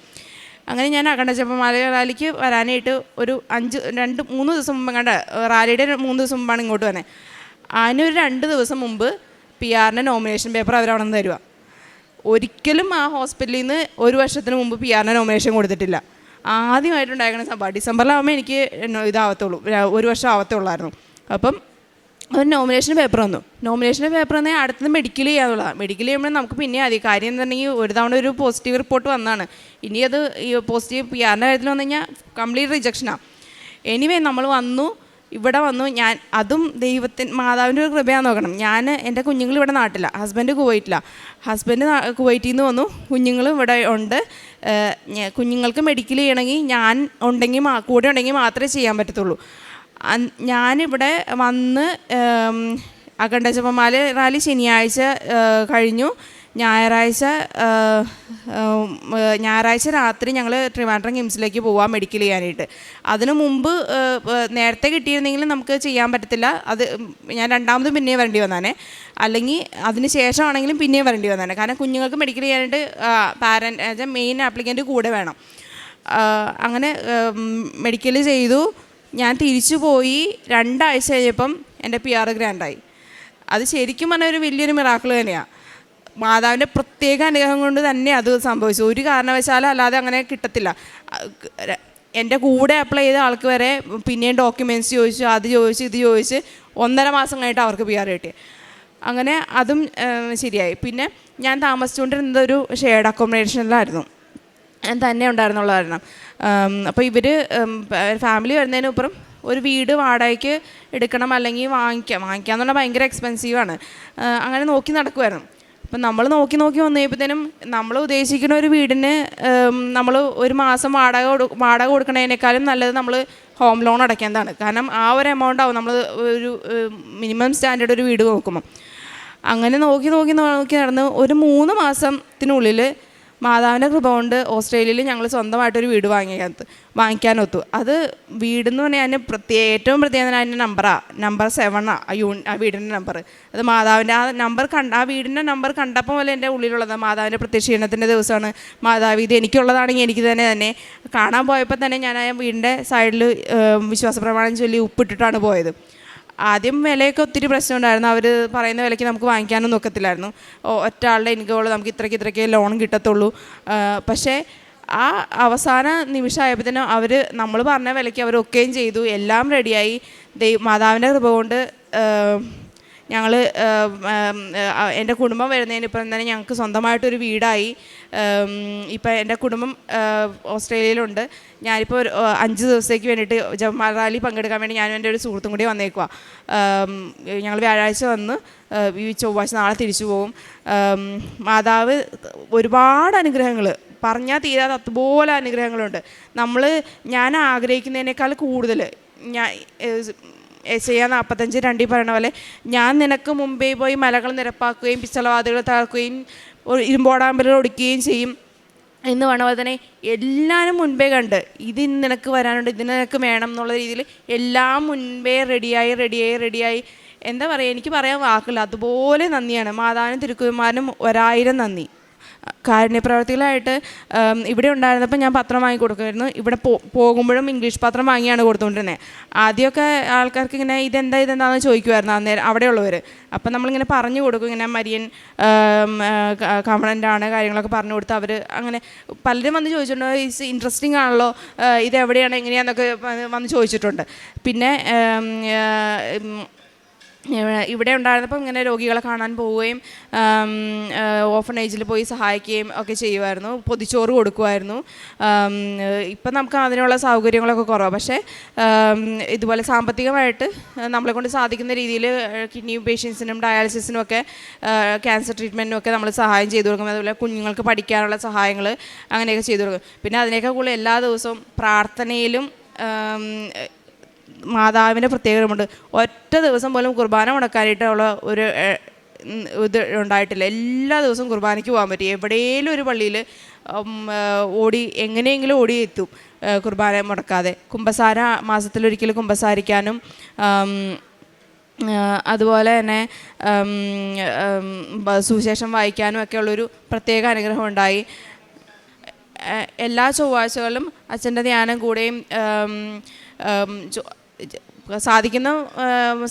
അങ്ങനെ ഞാൻ അകണ്ടച്ചപ്പോൾ മലയാളിക്ക് വരാനായിട്ട് ഒരു അഞ്ച് രണ്ട് മൂന്ന് ദിവസം മുമ്പ് കണ്ട റാലിയുടെ മൂന്ന് ദിവസം മുമ്പാണ് ഇങ്ങോട്ട് വന്നത് അതിനൊരു രണ്ട് ദിവസം മുമ്പ് പി ആറിന്റെ നോമിനേഷൻ പേപ്പർ അവരവിടെ നിന്ന് തരുക ഒരിക്കലും ആ ഹോസ്പിറ്റലിൽ നിന്ന് ഒരു വർഷത്തിന് മുമ്പ് പി ആറിന് നോമിനേഷൻ കൊടുത്തിട്ടില്ല. ആദ്യമായിട്ടുണ്ടായിരുന്ന സംഭവം. ഡിസംബറിലാവുമ്പോൾ എനിക്ക് ഇതാവത്തുള്ളൂ. ഒരു വർഷം ആവത്തുള്ളായിരുന്നു. അപ്പം ഒരു നോമിനേഷൻ പേപ്പർ വന്നു. നോമിനേഷൻ പേപ്പർ വന്നാൽ അടുത്തത് മെഡിക്കൽ ചെയ്യാന്നുള്ളതാണ് മെഡിക്കൽ ചെയ്യുമ്പോൾ നമുക്ക് പിന്നെ അതി കാര്യം എന്നുണ്ടെങ്കിൽ ഒരു തവണ ഒരു പോസിറ്റീവ് റിപ്പോർട്ട് വന്നതാണ്. ഇനി അത് ഈ പോസിറ്റീവ് പി ആറിന്റെ കാര്യത്തിൽ വന്നു കഴിഞ്ഞാൽ കംപ്ലീറ്റ് റിജക്ഷനാണ് എനിവേ നമ്മൾ വന്നു. ഇവിടെ വന്നു. ഞാൻ അതും ദൈവത്തിന് മാതാവിന്റെ ഒരു കൃപയാന്ന് നോക്കണം. ഞാൻ എന്റെ കുഞ്ഞുങ്ങൾ ഇവിടെ നാട്ടില്ല ഹസ്ബൻഡ് കുവൈറ്റില്ല ഹസ്ബൻഡ് കുവൈറ്റിൽ നിന്ന് വന്നു. കുഞ്ഞുങ്ങൾ ഇവിടെ ഉണ്ട്. കുഞ്ഞുങ്ങൾക്ക് മെഡിക്കൽ ചെയ്യണമെങ്കിൽ ഞാൻ ഉണ്ടെങ്കിൽ കൂടെ ഉണ്ടെങ്കിൽ മാത്രമേ ചെയ്യാൻ പറ്റത്തുള്ളൂ. ഞാനിവിടെ വന്ന് അഖണ്ഡജപമാല റാലി ശനിയാഴ്ച കഴിഞ്ഞു. ഞായറാഴ്ച ഞായറാഴ്ച രാത്രി ഞങ്ങൾ ട്രിവാൻഡ്രം കിംസിലേക്ക് പോവാം മെഡിക്കൽ ചെയ്യാനായിട്ട്. അതിനു മുമ്പ് നേരത്തെ കിട്ടിയിരുന്നെങ്കിൽ നമുക്ക് ചെയ്യാൻ പറ്റത്തില്ല. അത് ഞാൻ രണ്ടാമത് പിന്നെയും വരേണ്ടി വന്നാനേ അല്ലെങ്കിൽ അതിന് ശേഷമാണെങ്കിലും പിന്നെയും വരേണ്ടി വന്നാനേ കാരണം കുഞ്ഞുങ്ങൾക്ക് മെഡിക്കൽ ചെയ്യാനായിട്ട് പാരന്റ് മെയിൻ ആപ്ലിക്കന്റ് കൂടെ വേണം. അങ്ങനെ മെഡിക്കൽ ചെയ്തു. ഞാൻ തിരിച്ചു പോയി. രണ്ടാഴ്ച കഴിഞ്ഞപ്പം എന്റെ പി ആർ ഗ്രാൻഡായി അത് ശരിക്കും പറഞ്ഞാൽ ഒരു വലിയൊരു മിറാക്കിൾ തന്നെയാണ് മാതാവിന്റെ പ്രത്യേക അനുഗ്രഹം കൊണ്ട് തന്നെ അത് സംഭവിച്ചു. ഒരു കാരണവശാലും അല്ലാതെ അങ്ങനെ കിട്ടത്തില്ല. എന്റെ കൂടെ അപ്ലൈ ചെയ്ത ആൾക്ക് വരെ പിന്നെയും ഡോക്യുമെന്റ്സ് ചോദിച്ചു അത് ചോദിച്ചു ഇത് ചോദിച്ച് ഒന്നര മാസം കഴിഞ്ഞിട്ട് അവർക്ക് പി ആർ കിട്ടി. അങ്ങനെ അതും ശരിയായി. പിന്നെ ഞാൻ താമസിച്ചുകൊണ്ടിരുന്നത് ഒരു ഷെയർഡ് അക്കോമഡേഷനിലായിരുന്നു ഞാൻ തന്നെ ഉണ്ടായിരുന്നുള്ളതായിരുന്നു അപ്പോൾ ഇവർ ഫാമിലി വരുന്നതിനപ്പുറം ഒരു വീട് വാടകയ്ക്ക് എടുക്കണം അല്ലെങ്കിൽ വാങ്ങിക്കാം. വാങ്ങിക്കുക എന്നുള്ള ഭയങ്കര എക്സ്പെൻസീവാണ് അങ്ങനെ നോക്കി നടക്കുമായിരുന്നു അപ്പം നമ്മൾ നോക്കി നോക്കി വന്നപ്പോഴത്തേനും നമ്മൾ ഉദ്ദേശിക്കുന്ന ഒരു വീടിന് നമ്മൾ ഒരു മാസം വാടക വാടക കൊടുക്കുന്നതിനേക്കാളും നല്ലത് നമ്മൾ ഹോം ലോൺ അടയ്ക്കേണ്ടതാണ്. കാരണം ആ ഒരു എമൗണ്ട് ആവും നമ്മൾ ഒരു മിനിമം സ്റ്റാൻഡേർഡ് ഒരു വീട് നോക്കുമ്പോൾ അങ്ങനെ നോക്കി നോക്കി നോക്കി നടന്ന് ഒരു മൂന്ന് മാസത്തിനുള്ളിൽ മാതാവിന്റെ കൃപ കൊണ്ട് ഓസ്ട്രേലിയയിൽ ഞങ്ങൾ സ്വന്തമായിട്ടൊരു വീട് വാങ്ങിക്കാത്ത വാങ്ങിക്കാനൊത്തു അത് വീടെന്ന് പറഞ്ഞാൽ അതിന് പ്രത്യേക ഏറ്റവും പ്രത്യേകത അതിന്റെ നമ്പറാണ് നമ്പർ സെവനാണ് ആ യൂ ആ വീടിന്റെ നമ്പർ. അത് മാതാവിന്റെ ആ നമ്പർ കണ്ട ആ വീടിന്റെ നമ്പർ കണ്ടപ്പോൾ പോലെ എന്റെ ഉള്ളിലുള്ളത് മാതാവിന്റെ പ്രത്യക്ഷീണത്തിന്റെ ദിവസമാണ്. മാതാവ് ഇത് എനിക്കുള്ളതാണെങ്കിൽ എനിക്ക് തന്നെ തന്നെ കാണാൻ പോയപ്പോൾ തന്നെ ഞാൻ ആ വീടിന്റെ സൈഡിൽ വിശ്വാസ പ്രമാണം ചൊല്ലി ഉപ്പിട്ടിട്ടാണ് പോയത്. ആദ്യം വിലയൊക്കെ ഒത്തിരി പ്രശ്നം ഉണ്ടായിരുന്നു അവർ പറയുന്ന വിലയ്ക്ക് നമുക്ക് വാങ്ങിക്കാനൊന്നും ഒക്കത്തില്ലായിരുന്നു. ഓ, ഒറ്റ ആളുടെ ഇൻകമുള്ള നമുക്ക് ഇത്രയ്ക്ക് ഇത്രയ്ക്ക് ലോൺ കിട്ടത്തുള്ളൂ. പക്ഷേ ആ അവസാന നിമിഷമായപ്പോഴത്തേനും അവർ നമ്മൾ പറഞ്ഞ വിലയ്ക്ക് അവർ ഒക്കെയും ചെയ്തു. എല്ലാം റെഡിയായി ദൈവ മാതാവിന്റെ കൃപ കൊണ്ട് ഞങ്ങൾ എന്റെ കുടുംബം വരുന്നതിന് ഇപ്പം തന്നെ ഞങ്ങൾക്ക് സ്വന്തമായിട്ടൊരു വീടായി. ഇപ്പം എന്റെ കുടുംബം ഓസ്ട്രേലിയയിലുണ്ട്. ഞാനിപ്പോൾ ഒരു അഞ്ച് ദിവസത്തേക്ക് വേണ്ടിയിട്ട് ജമാൽ റാലി പങ്കെടുക്കാൻ വേണ്ടി ഞാനും എന്റെ ഒരു സുഹൃത്തും കൂടി വന്നേക്കുക ഞങ്ങൾ വ്യാഴാഴ്ച വന്ന് ഈ ചൊവ്വാഴ്ച നാളെ തിരിച്ചു പോകും മാതാവ് ഒരുപാട് അനുഗ്രഹങ്ങൾ പറഞ്ഞാൽ തീരാതെ അതുപോലെ അനുഗ്രഹങ്ങളുണ്ട്. നമ്മൾ ഞാൻ ആഗ്രഹിക്കുന്നതിനേക്കാൾ കൂടുതൽ ഞാൻ ചെയ്യാൻ നാൽപ്പത്തഞ്ച് രണ്ടിൽ പറയണ പോലെ ഞാൻ നിനക്ക് മുമ്പേ പോയി മലകൾ നിരപ്പാക്കുകയും പിച്ചളവാതികൾ തകർക്കുകയും ഇരുമ്പോടാമ്പലുകൾ ഒടിക്കുകയും ചെയ്യും. എന്ന് പറഞ്ഞ പോലെ തന്നെ എല്ലാവരും മുൻപേ കണ്ട് ഇത് നിനക്ക് വരാനുണ്ട് ഇത് നിനക്ക് വേണം എന്നുള്ള രീതിയിൽ എല്ലാം മുൻപേ റെഡിയായി റെഡിയായി റെഡിയായി. എന്താ പറയുക എനിക്ക് പറയാൻ വാക്കില്ല. അതുപോലെ നന്ദിയാണ്. മാതാവിനും തിരുക്കുമാരനും ഒരായിരം നന്ദി. കാരുണ്യപ്രവർത്തികളായിട്ട് ഇവിടെ ഉണ്ടായിരുന്നപ്പോൾ ഞാൻ പത്രം വാങ്ങി കൊടുക്കുമായിരുന്നു. ഇവിടെ പോകുമ്പോഴും ഇംഗ്ലീഷ് പത്രം വാങ്ങിയാണ് കൊടുത്തുകൊണ്ടിരുന്നത് ആദ്യമൊക്കെ ആൾക്കാർക്ക് ഇങ്ങനെ ഇതെന്താ ഇതെന്താണെന്ന് ചോദിക്കുമായിരുന്നു അന്നേരം അവിടെയുള്ളവർ അപ്പം നമ്മളിങ്ങനെ പറഞ്ഞു കൊടുക്കും. ഇങ്ങനെ മരിയൻ കമണന്റാണ് കാര്യങ്ങളൊക്കെ പറഞ്ഞു കൊടുത്ത് അവർ അങ്ങനെ പലരും വന്ന് ചോദിച്ചിട്ടുണ്ട്. ഇറ്റ്സ് ഇൻട്രസ്റ്റിംഗ് ആണല്ലോ. ഇത് എവിടെയാണ് എങ്ങനെയാണെന്നൊക്കെ വന്ന് ചോദിച്ചിട്ടുണ്ട്. പിന്നെ ഇവിടെ- ഉണ്ടായിരുന്നപ്പോൾ ഇങ്ങനെ രോഗികളെ കാണാൻ പോവുകയും ഓഫനേജിൽ പോയി സഹായിക്കുകയും ഒക്കെ ചെയ്യുമായിരുന്നു. പൊതിച്ചോറ് കൊടുക്കുമായിരുന്നു. ഇപ്പം നമുക്ക് അതിനുള്ള സൗകര്യങ്ങളൊക്കെ കുറവാണ് പക്ഷേ ഇതുപോലെ സാമ്പത്തികമായിട്ട് നമ്മളെ കൊണ്ട് സാധിക്കുന്ന രീതിയിൽ കിഡ്നി പേഷ്യൻസിനും ഡയാലിസിസിനും ഒക്കെ ക്യാൻസർ ട്രീറ്റ്മെന്റിനും ഒക്കെ നമ്മൾ സഹായം ചെയ്തു കൊടുക്കും. അതുപോലെ കുഞ്ഞുങ്ങൾക്ക് പഠിക്കാനുള്ള സഹായങ്ങൾ അങ്ങനെയൊക്കെ ചെയ്തു കൊടുക്കും. പിന്നെ അതിനേക്കാൾ കൂടുതൽ എല്ലാ ദിവസവും പ്രാർത്ഥനയിലും മാതാവിന്റെ പ്രത്യേകതയുമുണ്ട് ഒറ്റ ദിവസം പോലും കുർബാന മുടക്കാനായിട്ടുള്ള ഒരു ഇത് ഉണ്ടായിട്ടില്ല. എല്ലാ ദിവസവും കുർബാനയ്ക്ക് പോകാൻ പറ്റി. എവിടെയെങ്കിലും ഒരു പള്ളിയിൽ ഓടി എങ്ങനെയെങ്കിലും ഓടി എത്തും കുർബാന മുടക്കാതെ. കുമ്പസാര മാസത്തിലൊരിക്കൽ കുമ്പസാരിക്കാനും ആം, അതുപോലെ തന്നെ സുവിശേഷം വായിക്കാനും ഒക്കെ ഉള്ളൊരു പ്രത്യേക അനുഗ്രഹം ഉണ്ടായി. എല്ലാ ചൊവ്വാഴ്ചകളിലും അച്ഛന്റെ ധ്യാനം കൂടെയും സാധിക്കുന്ന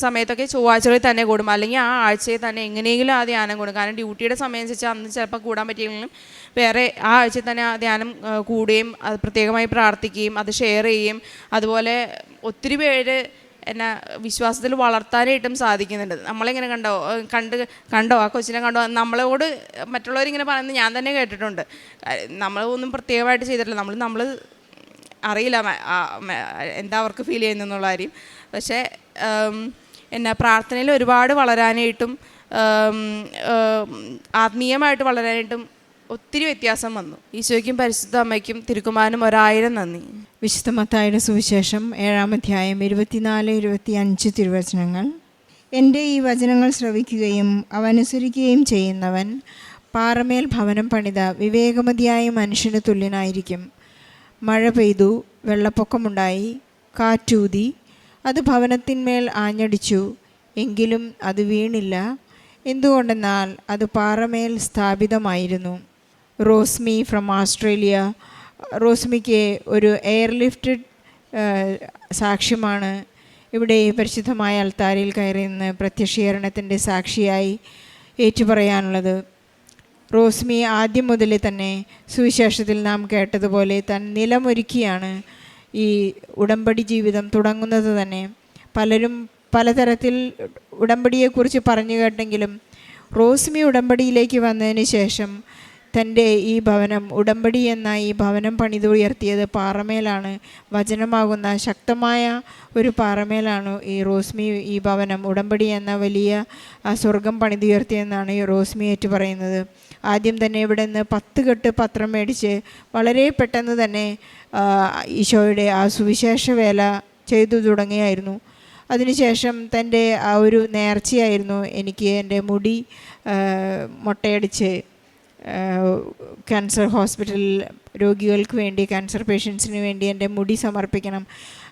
സമയത്തൊക്കെ ചൊവ്വാഴ്ചകളിൽ തന്നെ കൂടും. അല്ലെങ്കിൽ ആ ആഴ്ചയിൽ തന്നെ എങ്ങനെയെങ്കിലും ആ ധ്യാനം കൂടും. കാരണം ഡ്യൂട്ടിയുടെ സമയം അനുസരിച്ച് അന്ന് ചിലപ്പോൾ കൂടാൻ പറ്റിയെങ്കിലും വേറെ ആ ആഴ്ചയിൽ തന്നെ ആ ധ്യാനം കൂടുകയും അത് പ്രത്യേകമായി പ്രാർത്ഥിക്കുകയും അത് ഷെയർ ചെയ്യുകയും അതുപോലെ ഒത്തിരി പേര് എന്നെ വിശ്വാസത്തിൽ വളർത്താനായിട്ടും സാധിക്കുന്നുണ്ട്. നമ്മളിങ്ങനെ കണ്ടോ കണ്ട് കണ്ടോ ആ കൊച്ചിനെ കണ്ടോ നമ്മളോട് മറ്റുള്ളവരിങ്ങനെ പറയുന്നത് ഞാൻ തന്നെ കേട്ടിട്ടുണ്ട്. നമ്മളൊന്നും പ്രത്യേകമായിട്ട് ചെയ്തിട്ടില്ല. നമ്മൾ നമ്മൾ അറിയില്ല എന്താ അവർക്ക് ഫീൽ ചെയ്യുന്നുള്ള കാര്യം. പക്ഷേ എന്നാ പ്രാർത്ഥനയിൽ ഒരുപാട് വളരാനായിട്ടും ആത്മീയമായിട്ട് വളരാനായിട്ടും ഒത്തിരി വ്യത്യാസം വന്നു. ഈശോയ്ക്കും പരിശുദ്ധ അമ്മയ്ക്കും തിരുക്കുമാനും ഒരായിരം നന്ദി. വിശുദ്ധ മത്തായുടെ സുവിശേഷം ഏഴാം അധ്യായം ഇരുപത്തിനാല് ഇരുപത്തി അഞ്ച് തിരുവചനങ്ങൾ. എന്റെ ഈ വചനങ്ങൾ ശ്രവിക്കുകയും അവനുസരിക്കുകയും ചെയ്യുന്നവൻ പാറമേൽ ഭവനം പണിത വിവേകമതിയായ മനുഷ്യന് തുല്യനായിരിക്കും. മഴ പെയ്തു വെള്ളപ്പൊക്കമുണ്ടായി കാറ്റൂതി. അത് ഭവനത്തിന്മേൽ ആഞ്ഞടിച്ചു. എങ്കിലും അത് വീണില്ല. എന്തുകൊണ്ടെന്നാൽ അത് പാറമേൽ സ്ഥാപിതമായിരുന്നു. റോസ്മി ഫ്രം ഓസ്ട്രേലിയ റോസ്മിക്ക് ഒരു എയർലിഫ്റ്റഡ് സാക്ഷ്യമാണ്. ഇവിടെ പരിശുദ്ധമായ അൽത്താരയിൽ കയറി നിന്ന് പ്രത്യക്ഷീകരണത്തിന്റെ സാക്ഷിയായി ഏറ്റുപറയാനുള്ളത്. റോസ്മി ആദ്യം മുതലേ തന്നെ സുവിശേഷത്തിൽ നാം കേട്ടതുപോലെ തൻ നിലമൊരുക്കിയാണ് ഈ ഉടമ്പടി ജീവിതം തുടങ്ങുന്നത് തന്നെ. പലരും പലതരത്തിൽ ഉടമ്പടിയെക്കുറിച്ച് പറഞ്ഞു കേട്ടെങ്കിലും റോസ്മി ഉടമ്പടിയിലേക്ക് വന്നതിന് ശേഷം തന്റെ ഈ ഭവനം ഉടമ്പടി എന്ന ഈ ഭവനം പണിതുയർത്തിയത് പാറമേലാണ്. വചനമാകുന്ന ശക്തമായ ഒരു പാറമേലാണ് ഈ റോസ്മി ഈ ഭവനം ഉടമ്പടി എന്ന വലിയ സ്വർഗം പണിതുയർത്തിയെന്നാണ് ഈ റോസ്മി ഏറ്റു പറയുന്നത് ആദ്യം തന്നെ ഇവിടെ നിന്ന് പത്ത് കെട്ട് പത്രം മേടിച്ച് വളരെ പെട്ടെന്ന് തന്നെ ഈശോയുടെ ആ സുവിശേഷ വേല ചെയ്തു തുടങ്ങിയായിരുന്നു. അതിനുശേഷം തന്റെ ആ ഒരു നേർച്ചയായിരുന്നു എനിക്ക് എന്റെ മുടി മുട്ടയടിച്ച് ക്യാൻസർ ഹോസ്പിറ്റലിൽ രോഗികൾക്ക് വേണ്ടി ക്യാൻസർ പേഷ്യൻസിന് വേണ്ടി എന്റെ മുടി സമർപ്പിക്കണം.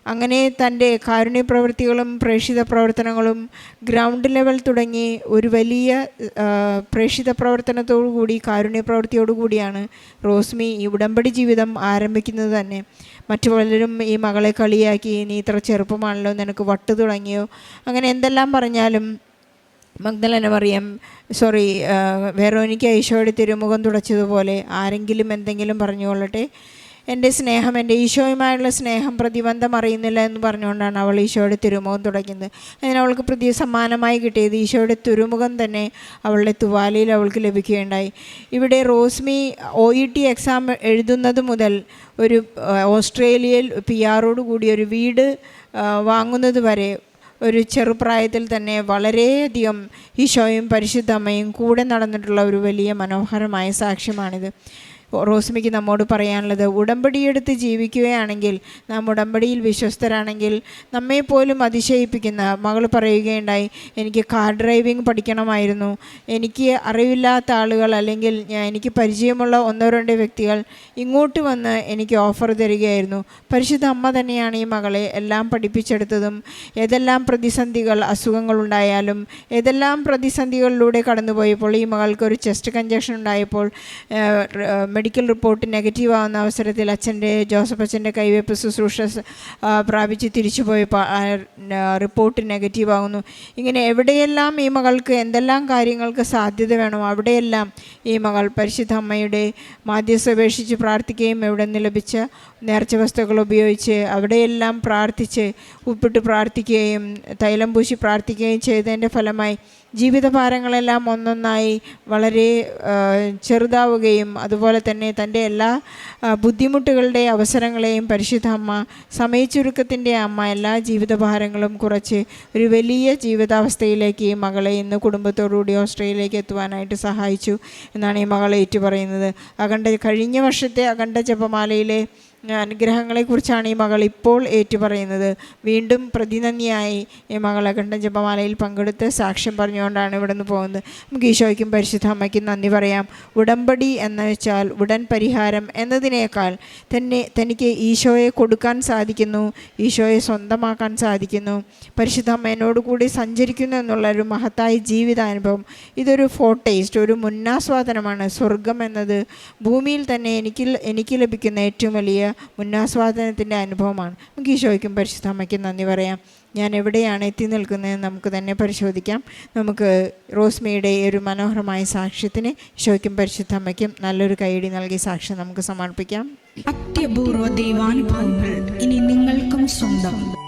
അങ്ങനെ തന്റെ കാരുണ്യ പ്രവൃത്തികളും പ്രേക്ഷിത പ്രവർത്തനങ്ങളും ഗ്രൗണ്ട് ലെവൽ തുടങ്ങി ഒരു വലിയ ആ, പ്രേക്ഷിത പ്രവർത്തനത്തോടു കൂടി കാരുണ്യ പ്രവൃത്തിയോടു കൂടിയാണ് റോസ്മി ഈ ഉടമ്പടി ജീവിതം ആരംഭിക്കുന്നത് തന്നെ. മറ്റു പലരും ഈ മകളെ കളിയാക്കി നീ ഇത്ര ചെറുപ്പമാണല്ലോ നിനക്ക് വട്ട് തുടങ്ങിയോ? അങ്ങനെ എന്തെല്ലാം പറഞ്ഞാലും മഗ്നലന മറിയം സോറി വേറോനിക്ക് ഈശോയുടെ തിരുമുഖം തുടച്ചതുപോലെ ആരെങ്കിലും എന്തെങ്കിലും പറഞ്ഞുകൊള്ളട്ടെ. എന്റെ സ്നേഹം എന്റെ ഈശോയുമായുള്ള സ്നേഹം പ്രതിബന്ധം അറിയുന്നില്ല എന്ന് പറഞ്ഞുകൊണ്ടാണ് അവൾ ഈശോയുടെ തിരുമുഖം തുടയ്ക്കുന്നത്. അതിന് അവൾക്ക് പ്രതി സമ്മാനമായി കിട്ടിയത് ഈശോയുടെ തുരുമുഖം തന്നെ അവളുടെ തുവാലയിൽ അവൾക്ക് ലഭിക്കുകയുണ്ടായി. ഇവിടെ Rosmi O E T exam എഴുതുന്നത് മുതൽ ഒരു ഓസ്ട്രേലിയയിൽ പി ആറോട് കൂടി ഒരു വീട് വാങ്ങുന്നത് വരെ ഒരു ചെറുപ്രായത്തിൽ തന്നെ വളരെയധികം ഈശോയും പരിശുദ്ധമ്മയും കൂടെ നടന്നിട്ടുള്ള ഒരു വലിയ മനോഹരമായ സാക്ഷ്യമാണിത്. റോസ്മിക്ക് നമ്മോട് പറയാനുള്ളത് ഉടമ്പടിയെടുത്ത് ജീവിക്കുകയാണെങ്കിൽ നാം ഉടമ്പടിയിൽ വിശ്വസ്തരാണെങ്കിൽ നമ്മെപ്പോലും അതിശയിപ്പിക്കുന്ന മകൾ പറയുകയുണ്ടായി എനിക്ക് കാർ ഡ്രൈവിംഗ് പഠിക്കണമായിരുന്നു. എനിക്ക് അറിവില്ലാത്ത ആളുകൾ അല്ലെങ്കിൽ ഞാൻ എനിക്ക് പരിചയമുള്ള ഒന്നോ രണ്ടോ വ്യക്തികൾ ഇങ്ങോട്ട് വന്ന് എനിക്ക് ഓഫർ തരികയായിരുന്നു. പരിശുദ്ധ അമ്മ തന്നെയാണ് ഈ മകളെ എല്ലാം പഠിപ്പിച്ചെടുത്തതും. ഏതെല്ലാം പ്രതിസന്ധികൾ അസുഖങ്ങളുണ്ടായാലും ഏതെല്ലാം പ്രതിസന്ധികളിലൂടെ കടന്നുപോയപ്പോൾ ഈ മകൾക്ക് ഒരു ചെസ്റ്റ് കഞ്ചക്ഷൻ ഉണ്ടായപ്പോൾ മെഡിക്കൽ റിപ്പോർട്ട് നെഗറ്റീവ് ആവുന്ന അവസരത്തിൽ അച്ഛന്റെ ജോസഫ് അച്ഛന്റെ കൈവയ്പ് ശുശ്രൂഷ പ്രാപിച്ച് തിരിച്ചു റിപ്പോർട്ട് നെഗറ്റീവ് ആകുന്നു ഇങ്ങനെ എവിടെയെല്ലാം ഈ മകൾക്ക് എന്തെല്ലാം കാര്യങ്ങൾക്ക് സാധ്യത വേണോ അവിടെയെല്ലാം ഈ മകൾ പരിശുദ്ധ അമ്മയുടെ മാധ്യസ്ഥ അപേക്ഷിച്ച് പ്രാർത്ഥിക്കുകയും എവിടെ നിന്ന് ലഭിച്ച നേർച്ച വസ്തുക്കൾ ഉപയോഗിച്ച് അവിടെയെല്ലാം പ്രാർത്ഥിച്ച് ഉപ്പിട്ട് പ്രാർത്ഥിക്കുകയും തൈലം പൂശി പ്രാർത്ഥിക്കുകയും ചെയ്തതിന്റെ ഫലമായി ജീവിതഭാരങ്ങളെല്ലാം ഒന്നൊന്നായി വളരെ ചെറുതാവുകയും അതുപോലെ തന്നെ തന്റെ എല്ലാ ബുദ്ധിമുട്ടുകളുടെ അവസരങ്ങളെയും പരിശുദ്ധ അമ്മ സമയച്ചുരുക്കത്തിന്റെ അമ്മ എല്ലാ ജീവിതഭാരങ്ങളും കുറച്ച് ഒരു വലിയ ജീവിതാവസ്ഥയിലേക്ക് ഈ മകളെ ഇന്ന് കുടുംബത്തോടുകൂടി ഓസ്ട്രേലിയയിലേക്ക് എത്തുവാനായിട്ട് സഹായിച്ചു എന്നാണ് ഈ മകളെ ഏറ്റു പറയുന്നത് അഖണ്ഡ കഴിഞ്ഞ വർഷത്തെ അഖണ്ഡ ജപമാലയിലെ അനുഗ്രഹങ്ങളെക്കുറിച്ചാണ് ഈ മകൾ ഇപ്പോൾ ഏറ്റുപറയുന്നത്. വീണ്ടും പ്രതിനന്ദിയായി ഈ മകൾ അഖണ്ഡ ജപമാലയിൽ പങ്കെടുത്ത് സാക്ഷ്യം പറഞ്ഞുകൊണ്ടാണ് ഇവിടെ നിന്ന് പോകുന്നത്. നമുക്ക് ഈശോയ്ക്കും പരിശുദ്ധ അമ്മയ്ക്കും നന്ദി പറയാം. ഉടമ്പടി എന്ന് വെച്ചാൽ ഉടൻ പരിഹാരം എന്നതിനേക്കാൾ തന്നെ തനിക്ക് ഈശോയെ കൊടുക്കാൻ സാധിക്കുന്നു ഈശോയെ സ്വന്തമാക്കാൻ സാധിക്കുന്നു. പരിശുദ്ധ അമ്മ എന്നോട് കൂടി സഞ്ചരിക്കുന്നു എന്നുള്ള ഒരു മഹത്തായ ജീവിതാനുഭവം. ഇതൊരു ഫോട്ടേസ്റ്റ് ഒരു മുന്നാസ്വാദനമാണ്. സ്വർഗം എന്നത് ഭൂമിയിൽ തന്നെ എനിക്ക് എനിക്ക് ലഭിക്കുന്ന ഏറ്റവും വലിയ മുന്നാസ്വാദനത്തിന്റെ അനുഭവമാണ്. നമുക്ക് ഈശോയ്ക്കും പരിശുദ്ധ അമ്മയ്ക്കും നന്ദി പറയാം. ഞാൻ എവിടെയാണ് എത്തി നിൽക്കുന്നതെന്ന് നമുക്ക് തന്നെ പരിശോധിക്കാം. നമുക്ക് റോസ്മിയുടെ ഒരു മനോഹരമായ സാക്ഷ്യത്തിന് ഈശോയ്ക്കും പരിശുദ്ധമ്മയ്ക്കും നല്ലൊരു കൈയടി നൽകി സാക്ഷ്യം നമുക്ക് സമർപ്പിക്കാം. അത്യപൂർവ ദൈവാനുഭവങ്ങൾ ഇനി നിങ്ങൾക്കും സ്വന്തം.